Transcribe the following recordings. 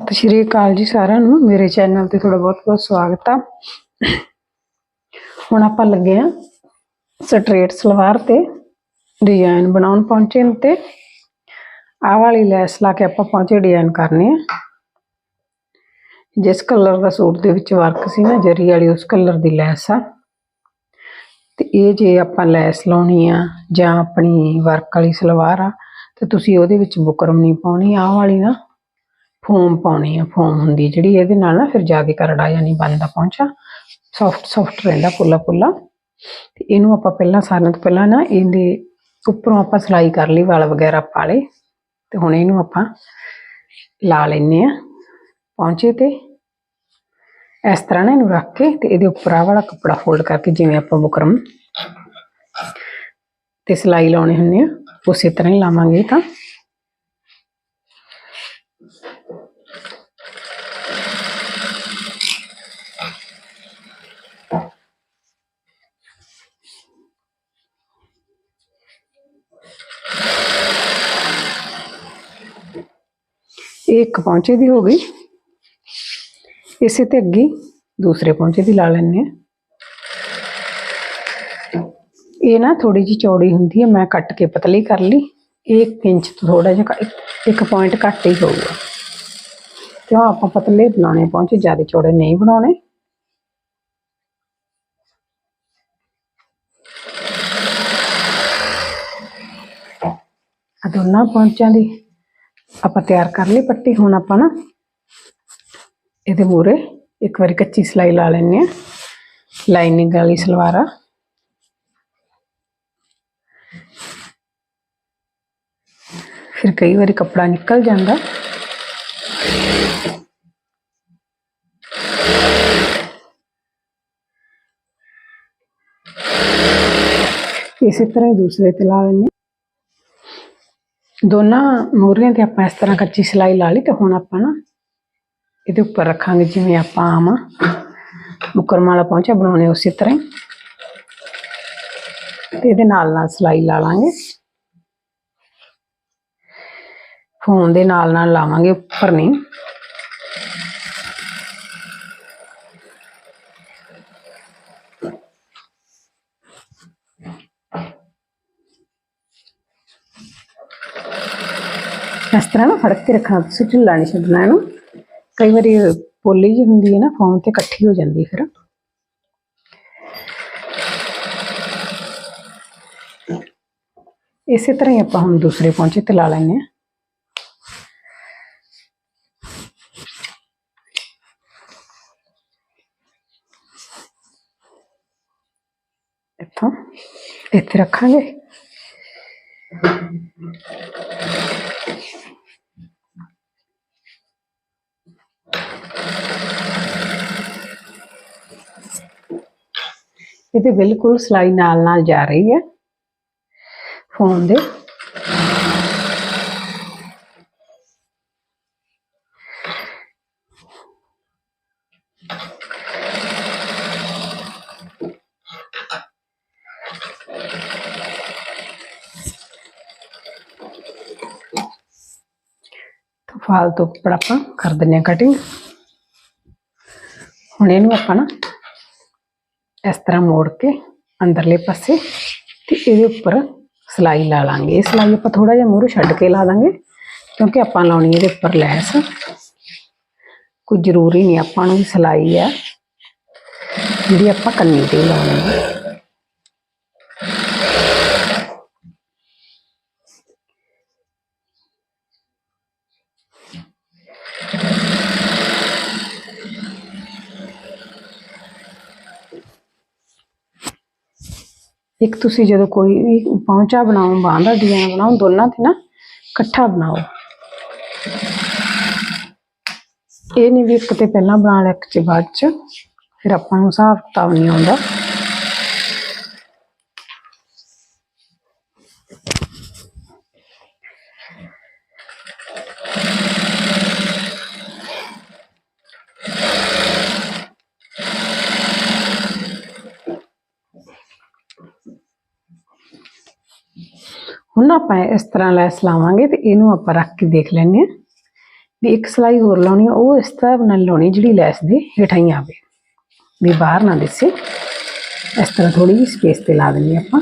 ਸਤਿ ਸ਼੍ਰੀ ਅਕਾਲ ਜੀ ਸਾਰਿਆਂ ਨੂੰ। ਮੇਰੇ ਚੈਨਲ ਤੇ ਤੁਹਾਡਾ ਬਹੁਤ ਬਹੁਤ ਸਵਾਗਤ ਆ। ਹੁਣ ਆਪਾਂ ਲੱਗੇ ਆ ਸਟ੍ਰੇਟ ਸਲਵਾਰ ਤੇ ਡਿਜ਼ਾਈਨ ਬਣਾਉਣ ਪਹੁੰਚੇ ਨੇ ਤੇ। ਆਹ ਵਾਲੀ ਲੈਸ ਲਾ ਕੇ ਆਪਾਂ ਪਹੁੰਚੇ ਡਿਜ਼ਾਈਨ ਕਰਨੇ ਆ। ਜਿਸ ਕਲਰ ਦਾ ਸੂਟ ਦੇ ਵਿੱਚ ਵਰਕ ਸੀ ਨਾ, ਜਰੀ ਵਾਲੀ, ਉਸ ਕਲਰ ਦੀ ਲੈਸ ਆ। ਤੇ ਇਹ ਜੇ ਆਪਾਂ ਲੈਸ ਲਾਉਣੀ ਆ ਜਾਂ ਆਪਣੀ ਵਰਕ ਵਾਲੀ ਸਲਵਾਰ ਆ, ਤੇ ਤੁਸੀਂ ਉਹਦੇ ਵਿੱਚ ਬੁਕਰਮ ਨਹੀਂ ਪਾਉਣੀ, ਆਹ ਵਾਲੀ ਨਾ। ਫੋਮ ਪਾਉਣੀ ਆ, ਫੋਮ ਹੁੰਦੀ ਜਿਹੜੀ ਇਹਦੇ ਨਾਲ ਨਾ ਫਿਰ ਜ਼ਿਆਦਾ ਕਰੜਾ ਜਾਂ ਨਹੀਂ ਬਣਦਾ ਪਹੁੰਚਾ। ਸੌਫਟ ਸੌਫਟ ਰਹਿੰਦਾ ਪੁੱਲਾ ਪੁੱਲਾ। ਤੇ ਇਹਨੂੰ ਆਪਾਂ ਪਹਿਲਾਂ ਸਾਰਿਆਂ ਤੋਂ ਪਹਿਲਾਂ ਨਾ ਇਹਦੇ ਉੱਪਰੋਂ ਆਪਾਂ ਸਿਲਾਈ ਕਰ ਲਈ, ਵਾਲ ਵਗੈਰਾ ਪਾ ਲਏ। ਤੇ ਹੁਣ ਇਹਨੂੰ ਆਪਾਂ ਲਾ ਲੈਨੇ ਆ ਪਹੁੰਚੇ ਤੇ। ਇਸ ਤਰ੍ਹਾਂ ਨਾ ਇਹਨੂੰ ਰੱਖ ਕੇ ਤੇ ਇਹਦੇ ਉੱਪਰ ਆਹ ਵਾਲਾ ਕੱਪੜਾ ਫੋਲਡ ਕਰਕੇ ਜਿਵੇਂ ਆਪਾਂ ਬੁਕਰਮ ਤੇ ਸਿਲਾਈ ਲਾਉਣੇ ਹੁੰਦੇ ਆ, ਉਸੇ ਤਰ੍ਹਾਂ ਹੀ ਲਾਵਾਂਗੇ ਤਾਂ। ਇੱਕ ਪੌਂਚੇ ਦੀ ਹੋ ਗਈ ਇਸੇ ਤੇ ਅੱਗੇ ਦੂਸਰੇ ਪੌਂਚੇ ਦੀ ਲਾ ਲੈਣੇ ਆ ਇਹ ਨਾ ਥੋੜੀ ਜੀ ਚੌੜੀ ਹੁੰਦੀ ਹੈ ਮੈਂ ਕੱਟ ਕੇ ਪਤਲੀ ਕਰ ਲਈ ਇਹ 1 ਇੰਚ ਤੋਂ ਥੋੜਾ ਜਿਹਾ ਘ- ਇੱਕ- ਇੱਕ ਪੁਆਇੰਟ ਘੱਟ ਹੀ ਹੋਊਗਾ ਕਿਉਂ ਆਪਾਂ ਪਤਲੇ ਬਣਾਉਣੇ ਪਹੁੰਚੇ ਜ਼ਿਆਦਾ ਚੌੜੇ ਨਹੀਂ ਬਣਾਉਣੇ ਆ ਦੋਨਾਂ ਪੌਂਚਾਂ ਦੀ ਆਪਾਂ ਤਿਆਰ ਕਰ ਲਈ ਪੱਟੀ, ਹੁਣ ਆਪਾਂ ਨਾ ਇਹਦੇ ਮੂਰੇ ਇੱਕ ਵਾਰੀ ਕੱਚੀ ਸਿਲਾਈ ਲਾ ਲੈਣੇ ਆ ਲਾਈਨਿੰਗ ਵਾਲੀ ਸਲਵਾਰ। ਆ ਫਿਰ ਕਈ ਵਾਰੀ ਕੱਪੜਾ ਨਿਕਲ ਜਾਂਦਾ। ਇਸੇ ਤਰ੍ਹਾਂ ਹੀ ਦੂਸਰੇ ਤੇ ਲਾ ਲੈਣੇ ਦੋਨਾਂ ਮੋਰੀਆਂ ਤੇ ਆਪਾਂ ਇਸ ਤਰ੍ਹਾਂ ਕੱਚੀ ਸਿਲਾਈ ਲਾ ਲਈ ਤੇ ਹੁਣ ਆਪਾਂ ਨਾ ਇਹਦੇ ਉੱਪਰ ਰੱਖਾਂਗੇ, ਜਿਵੇਂ ਆਪਾਂ ਆਮ ਮੁਕਰਮ ਵਾਲਾ ਪਹੁੰਚਾ ਬਣਾਉਣੇ ਉਸੇ ਤਰ੍ਹਾਂ ਹੀ। ਤੇ ਇਹਦੇ ਨਾਲ ਨਾਲ ਸਿਲਾਈ ਲਾ ਲਾਂਗੇ। ਫੋਨ ਦੇ ਨਾਲ ਨਾਲ ਲਾਵਾਂਗੇ ਉੱਪਰ ਨਹੀਂ। ਇਸ ਤਰ੍ਹਾਂ ਨਾ ਫੜ ਕੇ ਰੱਖਣਾ ਤੁਸੀਂ ਢਿੱਲਾ ਨਹੀਂ ਛੱਡਣਾ ਇਹਨੂੰ ਕਈ ਵਾਰੀ ਪੋਲੀ ਜਿਹੀ ਹੁੰਦੀ ਹੈ ਨਾ ਫੋਨ ਤੇ ਇਕੱਠੀ ਹੋ ਜਾਂਦੀ ਫਿਰ ਇਸੇ ਤਰ੍ਹਾਂ ਹੀ ਆਪਾਂ ਹੁਣ ਦੂਸਰੇ ਪੌਂਚੇ ਤੇ ਲਾ ਲੈਂਦੇ ਹਾਂ ਇੱਥੋਂ ਇੱਥੇ ਰੱਖਾਂਗੇ ਇਹਦੇ ਬਿਲਕੁਲ ਸਿਲਾਈ ਨਾਲ ਨਾਲ ਜਾ ਰਹੀ ਹੈ। ਫੋਨ ਦੇ। ਫਾਲਤੂ ਕੱਪੜਾ ਆਪਾਂ ਕਰ ਦਿੰਦੇ ਹਾਂ ਕਟਿੰਗ ਹੁਣ ਇਹਨੂੰ ਆਪਾਂ ਨਾ ਇਸ ਤਰ੍ਹਾਂ ਮੋੜ ਕੇ ਅੰਦਰਲੇ ਪਾਸੇ ਤੇ ਇਹਦੇ ਉੱਪਰ ਸਿਲਾਈ ਲਾ ਲਾਂਗੇ। ਇਹ ਸਿਲਾਈ ਆਪਾਂ ਥੋੜਾ ਜਿਹਾ ਮੂਹਰੇ ਛੱਡ ਕੇ ਲਾ ਦਾਂਗੇ, ਕਿਉਂਕਿ ਆਪਾਂ ਲਾਉਣੀ ਇਹਦੇ ਉੱਪਰ ਲੈਸ। ਕੋਈ ਜ਼ਰੂਰੀ ਨਹੀਂ, ਆਪਾਂ ਨੂੰ ਵੀ ਸਿਲਾਈ ਹੈ ਜਿਹੜੀ ਆਪਾਂ ਕੰਨੀ ਤੇ ਲਾਉਣੀ ਹੈ ਇੱਕ ਤੁਸੀਂ ਜਦੋਂ ਕੋਈ ਵੀ ਪਹੁੰਚਾ ਬਣਾਓ ਬਾਂਹ ਦਾ ਡਿਜ਼ਾਈਨ ਬਣਾਓ, ਦੋਨਾਂ ਤੇ ਨਾ ਇਕੱਠਾ ਬਣਾਓ। ਇਹ ਨਹੀਂ ਵੀ ਇੱਕ ਤੇ ਪਹਿਲਾਂ ਬਣਾ ਲਿਆ, ਇੱਕ ਚ ਬਾਅਦ ਚ। ਫਿਰ ਆਪਾਂ ਨੂੰ ਹਿਸਾਬ ਕਿਤਾਬ ਨਹੀਂ ਆਉਂਦਾ। ਹੁਣ ਆਪਾਂ ਇਸ ਤਰ੍ਹਾਂ ਲੈਸ ਲਾਵਾਂਗੇ ਤੇ ਇਹਨੂੰ ਆਪਾਂ ਰੱਖ ਕੇ ਦੇਖ ਲੈਂਦੇ ਹਾਂ। ਵੀ ਇੱਕ ਸਲਾਈ ਹੋਰ ਲਾਉਣੀ ਆ, ਉਹ ਇਸ ਤਰ੍ਹਾਂ ਨਾਲ ਲਾਉਣੀ ਜਿਹੜੀ ਲੈਸ ਦੇ ਹੇਠਾਂ ਹੀ ਆਵੇ। ਵੀ ਬਾਹਰ ਨਾ ਦਿਸੇ। ਇਸ ਤਰ੍ਹਾਂ ਥੋੜੀ ਜਿਹੀ ਸਪੇਸ ਤੇ ਲਾ ਦੇਣੀ ਆਪਾਂ।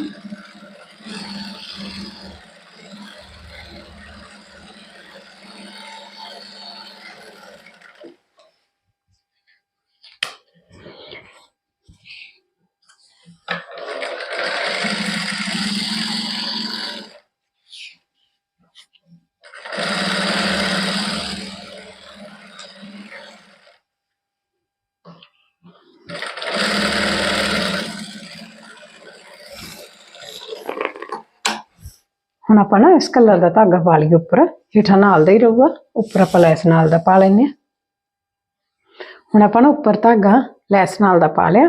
ਹੁਣ ਆਪਾਂ ਨਾ ਇਸ ਕਲਰ ਦਾ ਧਾਗਾ ਪਾ ਲਈਏ ਉੱਪਰ, ਹੇਠਾਂ ਨਾਲ ਦਾ ਹੀ ਰਹੂਗਾ, ਉੱਪਰ ਆਪਾਂ ਲੈਸ ਨਾਲ ਦਾ ਪਾ ਲੈਨੇ ਆ ਹੁਣ ਆਪਾਂ ਨਾ ਉੱਪਰ ਧਾਗਾ ਲੈਸ ਨਾਲ ਦਾ ਪਾ ਲਿਆ।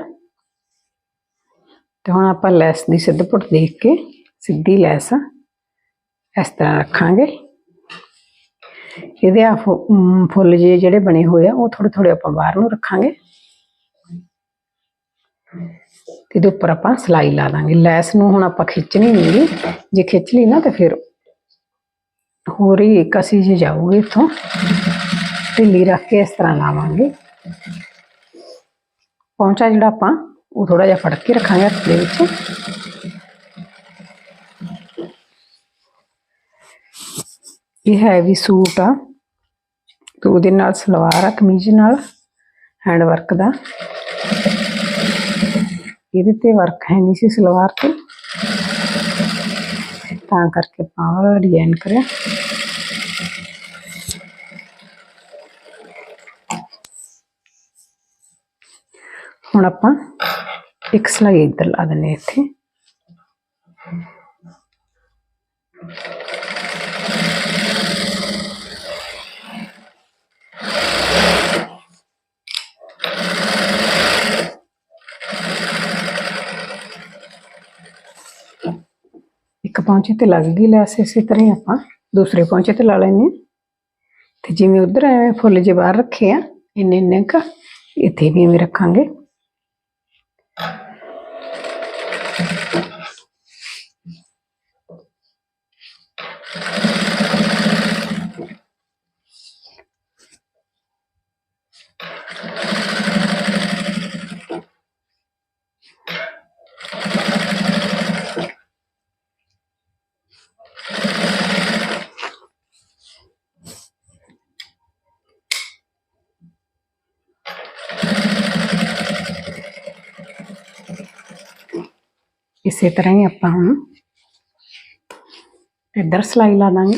ਤੇ ਹੁਣ ਆਪਾਂ ਲੈਸ ਦੀ ਸਿੱਧ ਪੁੱਟ ਦੇਖ ਕੇ ਸਿੱਧੀ ਲੈਸ ਇਸ ਤਰ੍ਹਾਂ ਰੱਖਾਂਗੇ। ਇਹਦੇ ਆ ਫੁ- ਫੁੱਲ ਜਿਹੇ ਜਿਹੜੇ ਬਣੇ ਹੋਏ ਆ, ਉਹ ਥੋੜੇ ਥੋੜੇ ਆਪਾਂ ਬਾਹਰ ਨੂੰ ਰੱਖਾਂਗੇ। ਇਹਦੇ ਉੱਪਰ ਆਪਾਂ ਸਲਾਈ ਲਾ ਦਾਂਗੇ। ਲੈਸ ਨੂੰ ਹੁਣ ਆਪਾਂ ਖਿੱਚਣੀ ਨਹੀਂ ਜੇ ਖਿੱਚ ਲਈ ਨਾ ਤਾਂ ਫਿਰ ਹੋਰ ਹੀ ਕਸੀ ਜਿਹੀ ਜਾਊਗੀ ਇੱਥੋਂ, ਢਿੱਲੀ ਰੱਖ ਕੇ ਇਸ ਤਰ੍ਹਾਂ ਲਾਵਾਂਗੇ। ਪੌਂਚਾ ਜਿਹੜਾ ਆਪਾਂ ਉਹ ਥੋੜਾ ਜਿਹਾ ਫੜ ਕੇ ਰੱਖਾਂਗੇ ਹੱਥ ਦੇ ਵਿੱਚ। ਇਹ ਹੈ ਵੀ ਸੂਟ ਆ। ਤੇ ਉਹਦੇ ਨਾਲ ਸਲਵਾਰ ਆ ਕਮੀਜ਼ ਨਾਲ ਹੈਂਡ ਵਰਕ ਦਾ। ਇਹਦੇ ਤੇ ਵਰਕ ਹੈ ਨਹੀਂ ਸੀ ਸਲਵਾਰ ਤੇ। ਤਾਂ ਕਰਕੇ ਪਾਵਰ ਡਿਜ਼ਾਈਨ ਕਰਿਆ। ਹੁਣ ਆਪਾਂ ਇੱਕ ਸਲਾਈ ਇੱਧਰ ਲਾ ਦਿੰਨੇ ਇੱਥੇ। ਪਹੁੰਚੇ ਤੇ ਲੱਗ ਗਈ ਲੈਸ ਇਸੇ ਤਰ੍ਹਾਂ ਹੀ ਆਪਾਂ, ਦੂਸਰੇ ਪਹੁੰਚੇ ਤੇ ਲਾ ਲੈਨੇ ਹਾਂ। ਤੇ ਜਿਵੇਂ ਉਧਰ ਐਵੇਂ ਫੁੱਲ ਜੇ ਬਾਹਰ ਰੱਖੇ ਆ ਇੰਨੇ ਇੰਨੇ ਕ, ਇੱਥੇ ਵੀ ਐਵੇਂ ਰੱਖਾਂਗੇ ਇਸੇ ਤਰ੍ਹਾਂ ਹੀ ਆਪਾਂ ਹੁਣ ਇੱਧਰ ਸਲਾਈ ਲਾ ਦਾਂਗੇ।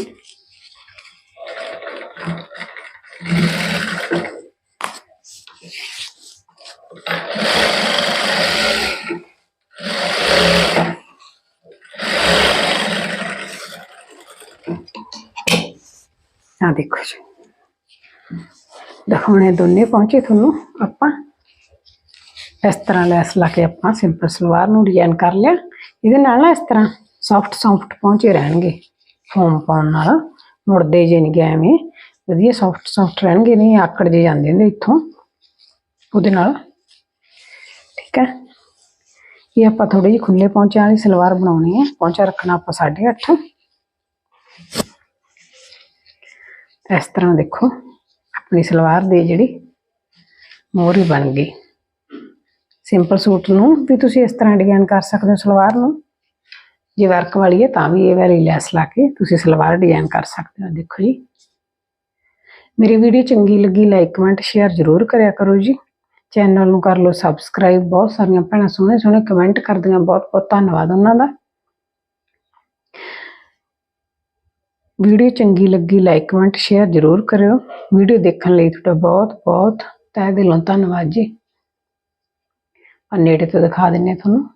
ਆ ਦੇਖੋ ਜੀ। ਦਿਖਾਉਣੇ ਦੋਨੇ ਪਹੁੰਚੇ ਤੁਹਾਨੂੰ। ਆਪਾਂ ਇਸ ਤਰ੍ਹਾਂ ਲੈਸ ਲਾ ਕੇ ਆਪਾਂ ਸਿੰਪਲ ਸਲਵਾਰ ਨੂੰ ਡਿਜ਼ਾਈਨ ਕਰ ਲਿਆ। ਇਹਦੇ ਨਾਲ ਨਾ ਇਸ ਤਰ੍ਹਾਂ ਸੌਫਟ ਸੌਫਟ ਪਹੁੰਚੇ ਰਹਿਣਗੇ। ਫੋਮ ਪਾਉਣ ਨਾਲ। ਮੁੜਦੇ ਜੇ ਨਹੀਂ ਗਏ ਐਵੇਂ। ਵਧੀਆ ਸੌਫਟ ਸੌਫਟ ਰਹਿਣਗੇ। ਨਹੀਂ, ਆਕੜ ਜੇ ਜਾਂਦੇ ਨੇ ਇੱਥੋਂ। ਉਹਦੇ ਨਾਲ। ਠੀਕ ਹੈ। ਇਹ ਆਪਾਂ ਥੋੜੀ ਜਿਹੀ ਖੁੱਲੇ ਪਹੁੰਚਿਆਂ ਵਾਲੀ ਸਲਵਾਰ ਬਣਾਉਣੀ ਹੈ। ਪਹੁੰਚਾ ਰੱਖਣਾ ਆਪਾਂ 8.5 ਇਸ ਤਰ੍ਹਾਂ ਦੇਖੋ। ਆਪਣੀ ਸਲਵਾਰ ਦੀ ਜਿਹੜੀ ਮੋਹਰੀ ਬਣ ਗਈ। ਸਿੰਪਲ ਸੂਟ ਨੂੰ ਵੀ ਤੁਸੀਂ ਇਸ ਤਰ੍ਹਾਂ ਡਿਜ਼ਾਈਨ ਕਰ ਸਕਦੇ ਹੋ ਸਲਵਾਰ ਨੂੰ। ਜੇ ਵਰਕ ਵਾਲੀ ਹੈ ਤਾਂ ਵੀ ਇਹ ਵਾਲੀ ਲੈਸ ਲਾ ਕੇ ਤੁਸੀਂ ਸਲਵਾਰ ਡਿਜ਼ਾਈਨ ਕਰ ਸਕਦੇ ਹੋ। ਦੇਖੋ ਜੀ। ਮੇਰੀ ਵੀਡੀਓ ਚੰਗੀ ਲੱਗੀ ਲਾਈਕ ਕਮੈਂਟ ਸ਼ੇਅਰ ਜ਼ਰੂਰ ਕਰਿਆ ਕਰੋ ਜੀ। ਚੈਨਲ ਨੂੰ ਕਰ ਲਓ ਸਬਸਕ੍ਰਾਈਬ ਬਹੁਤ ਸਾਰੀਆਂ ਭੈਣਾਂ ਸੋਹਣੇ ਸੋਹਣੇ ਕਮੈਂਟ ਕਰਦੀਆਂ। ਬਹੁਤ ਬਹੁਤ ਧੰਨਵਾਦ ਉਹਨਾਂ ਦਾ। ਵੀਡੀਓ ਚੰਗੀ ਲੱਗੀ ਲਾਈਕ ਕਮੈਂਟ ਸ਼ੇਅਰ ਜ਼ਰੂਰ ਕਰਿਓ। ਵੀਡੀਓ ਦੇਖਣ ਲਈ ਤੁਹਾਡਾ ਬਹੁਤ ਬਹੁਤ ਤਹਿ ਦਿਲੋਂ ਧੰਨਵਾਦ ਜੀ। ਆ ਨੇੜੇ ਤੋਂ ਦਿਖਾ ਦਿੰਨੇ ਆ ਤੁਹਾਨੂੰ।